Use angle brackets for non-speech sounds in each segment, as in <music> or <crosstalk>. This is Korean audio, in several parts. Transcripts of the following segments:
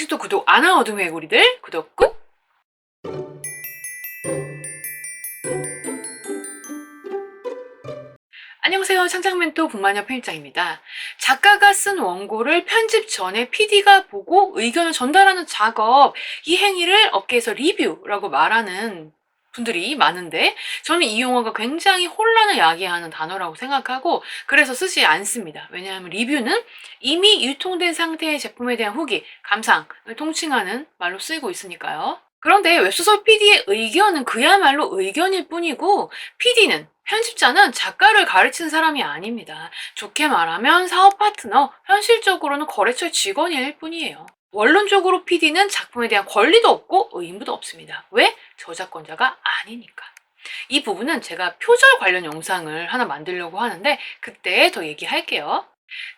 아직도 구독 안 한 어둠의 개구리들 구독 꾹! 안녕하세요. 창작멘토 북마녀 편집장입니다. 작가가 쓴 원고를 편집 전에 PD가 보고 의견을 전달하는 작업, 이 행위를 업계에서 리뷰라고 말하는 분들이 많은데 저는 이 용어가 굉장히 혼란을 야기하는 단어라고 생각하고 그래서 쓰지 않습니다. 왜냐하면 리뷰는 이미 유통된 상태의 제품에 대한 후기, 감상을 통칭하는 말로 쓰이고 있으니까요. 그런데 웹소설 PD의 의견은 그야말로 의견일 뿐이고 PD는 편집자는 작가를 가르치는 사람이 아닙니다. 좋게 말하면 사업 파트너, 현실적으로는 거래처의 직원일 뿐이에요. 원론적으로 PD는 작품에 대한 권리도 없고 의무도 없습니다. 왜? 저작권자가 아니니까. 이 부분은 제가 표절 관련 영상을 하나 만들려고 하는데 그때 더 얘기할게요.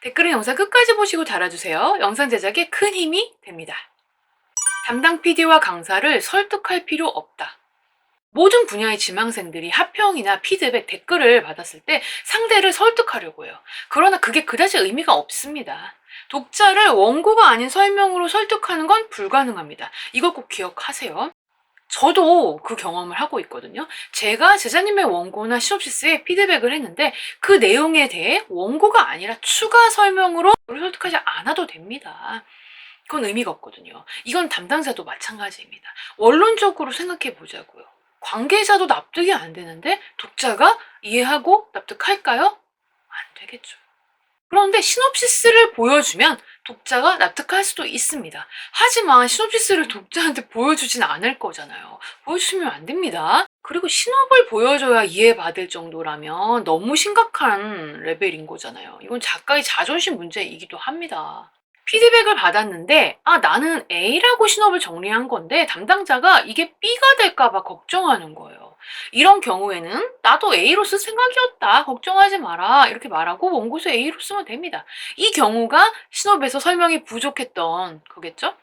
댓글은 영상 끝까지 보시고 달아주세요. 영상 제작에 큰 힘이 됩니다. 담당 PD와 강사를 설득할 필요 없다. 모든 분야의 지망생들이 합평이나 피드백, 댓글을 받았을 때 상대를 설득하려고 해요. 그러나 그게 그다지 의미가 없습니다. 독자를 원고가 아닌 설명으로 설득하는 건 불가능합니다. 이걸 꼭 기억하세요. 저도 그 경험을 하고 있거든요. 제가 제자님의 원고나 시놉시스에 피드백을 했는데 그 내용에 대해 원고가 아니라 추가 설명으로 설득하지 않아도 됩니다. 그건 의미가 없거든요. 이건 담당자도 마찬가지입니다. 원론적으로 생각해 보자고요. 관계자도 납득이 안 되는데 독자가 이해하고 납득할까요? 안 되겠죠. 그런데 시놉시스를 보여주면 독자가 납득할 수도 있습니다. 하지만 시놉시스를 독자한테 보여주진 않을 거잖아요. 보여주시면 안 됩니다. 그리고 신업을 보여줘야 이해받을 정도라면 너무 심각한 레벨인 거잖아요. 이건 작가의 자존심 문제이기도 합니다. 피드백을 받았는데, 아, 나는 A라고 신업을 정리한 건데, 담당자가 이게 B가 될까봐 걱정하는 거예요. 이런 경우에는, 나도 A로 쓸 생각이었다. 걱정하지 마라. 이렇게 말하고 원고서 A로 쓰면 됩니다. 이 경우가 신업에서 설명이 부족했던 거겠죠?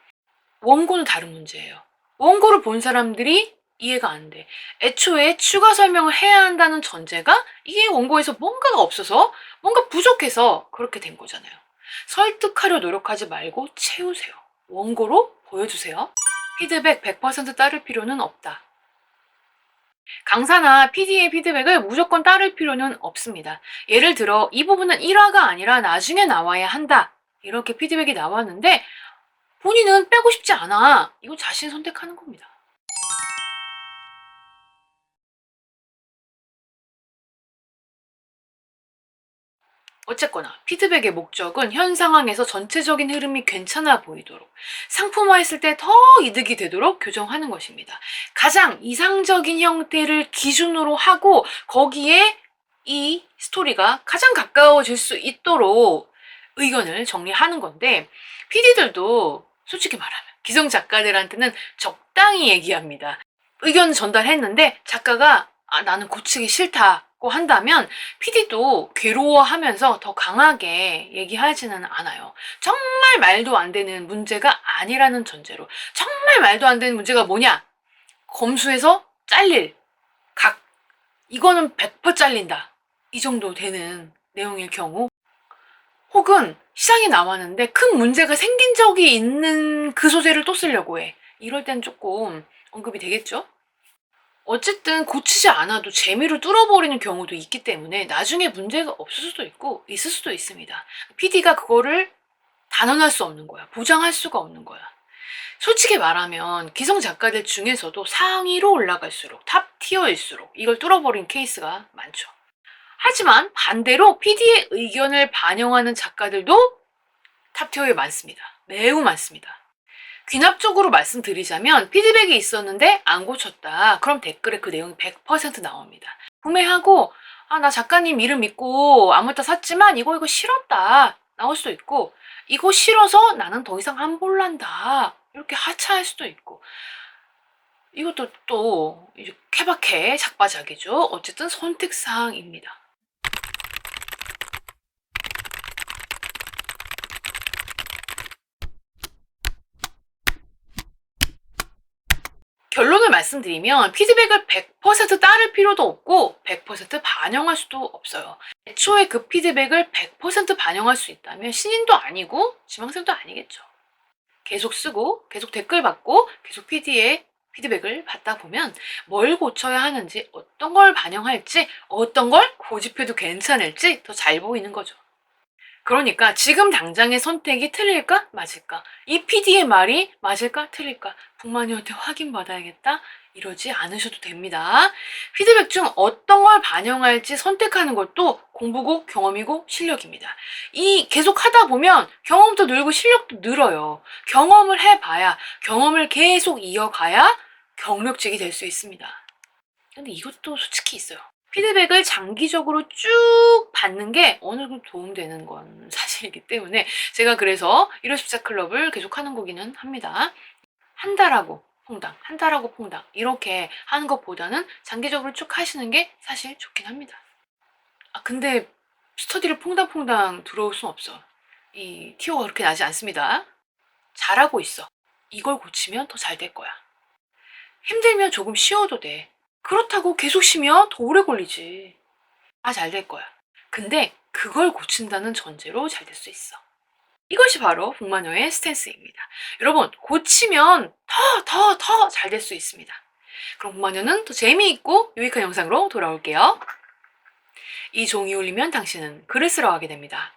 원고는 다른 문제예요. 원고를 본 사람들이 이해가 안 돼. 애초에 추가 설명을 해야 한다는 전제가 이게 원고에서 뭔가가 없어서 뭔가 부족해서 그렇게 된 거잖아요. 설득하려 노력하지 말고 채우세요. 원고로 보여주세요. 피드백 100% 따를 필요는 없다. 강사나 PD의 피드백을 무조건 따를 필요는 없습니다. 예를 들어 이 부분은 1화가 아니라 나중에 나와야 한다. 이렇게 피드백이 나왔는데 본인은 빼고 싶지 않아. 이건 자신이 선택하는 겁니다. 어쨌거나 피드백의 목적은 현 상황에서 전체적인 흐름이 괜찮아 보이도록 상품화했을 때 더 이득이 되도록 교정하는 것입니다. 가장 이상적인 형태를 기준으로 하고 거기에 이 스토리가 가장 가까워질 수 있도록 의견을 정리하는 건데 PD들도 솔직히 말하면 기성 작가들한테는 적당히 얘기합니다. 의견 전달했는데 작가가 아, 나는 고치기 싫다 고 한다면 PD도 괴로워하면서 더 강하게 얘기하지는 않아요. 정말 말도 안 되는 문제가 아니라는 전제로. 정말 말도 안 되는 문제가 뭐냐? 검수해서 잘릴 각. 이거는 100% 잘린다. 이 정도 되는 내용일 경우. 혹은 시장에 나왔는데 큰 문제가 생긴 적이 있는 그 소재를 또 쓰려고 해. 이럴 땐 조금 언급이 되겠죠? 어쨌든 고치지 않아도 재미로 뚫어버리는 경우도 있기 때문에 나중에 문제가 없을 수도 있고 있을 수도 있습니다. PD가 그거를 단언할 수 없는 거야. 보장할 수가 없는 거야. 솔직히 말하면 기성 작가들 중에서도 상위로 올라갈수록 탑 티어일수록 이걸 뚫어버린 케이스가 많죠. 하지만 반대로 PD의 의견을 반영하는 작가들도 탑 티어에 많습니다. 매우 많습니다. 귀납적으로 말씀드리자면 피드백이 있었는데 안 고쳤다. 그럼 댓글에 그 내용이 100% 나옵니다. 구매하고 아, 나 작가님 이름 믿고 아무것도 샀지만 이거 이거 싫었다. 나올 수도 있고 이거 싫어서 나는 더 이상 안 볼란다. 이렇게 하차할 수도 있고 이것도 또 케바케 작바작이죠. 어쨌든 선택사항입니다. 결론을 말씀드리면 피드백을 100% 따를 필요도 없고 100% 반영할 수도 없어요. 애초에 그 피드백을 100% 반영할 수 있다면 신인도 아니고 지망생도 아니겠죠. 계속 쓰고 계속 댓글 받고 계속 PD의 피드백을 받다 보면 뭘 고쳐야 하는지 어떤 걸 반영할지 어떤 걸 고집해도 괜찮을지 더 잘 보이는 거죠. 그러니까 지금 당장의 선택이 틀릴까 맞을까 이 PD의 말이 맞을까 틀릴까 북마녀한테 확인받아야겠다 이러지 않으셔도 됩니다. 피드백 중 어떤 걸 반영할지 선택하는 것도 공부고 경험이고 실력입니다. 이 계속 하다 보면 경험도 늘고 실력도 늘어요. 경험을 해봐야 경험을 계속 이어가야 경력직이 될 수 있습니다. 근데 이것도 솔직히 있어요. 피드백을 장기적으로 쭉 받는 게 어느 정도 도움되는 건 <laughs> 사실이기 때문에 제가 그래서 1호 십자 클럽을 계속 하는 거기는 합니다. 한 달하고 퐁당, 한 달하고 퐁당 이렇게 하는 것보다는 장기적으로 쭉 하시는 게 사실 좋긴 합니다. 아 근데 스터디를 퐁당퐁당 들어올 순 없어. 이 티오가 그렇게 나지 않습니다. 잘하고 있어. 이걸 고치면 더 잘 될 거야. 힘들면 조금 쉬어도 돼. 그렇다고 계속 쉬면 더 오래 걸리지. 다 잘 될 거야. 근데 그걸 고친다는 전제로 잘 될 수 있어. 이것이 바로 북마녀의 스탠스입니다. 여러분, 고치면 더, 더, 더 잘 될 수 있습니다. 그럼 북마녀는 더 재미있고 유익한 영상으로 돌아올게요. 이 종이 울리면 당신은 글을 쓰러 가게 됩니다.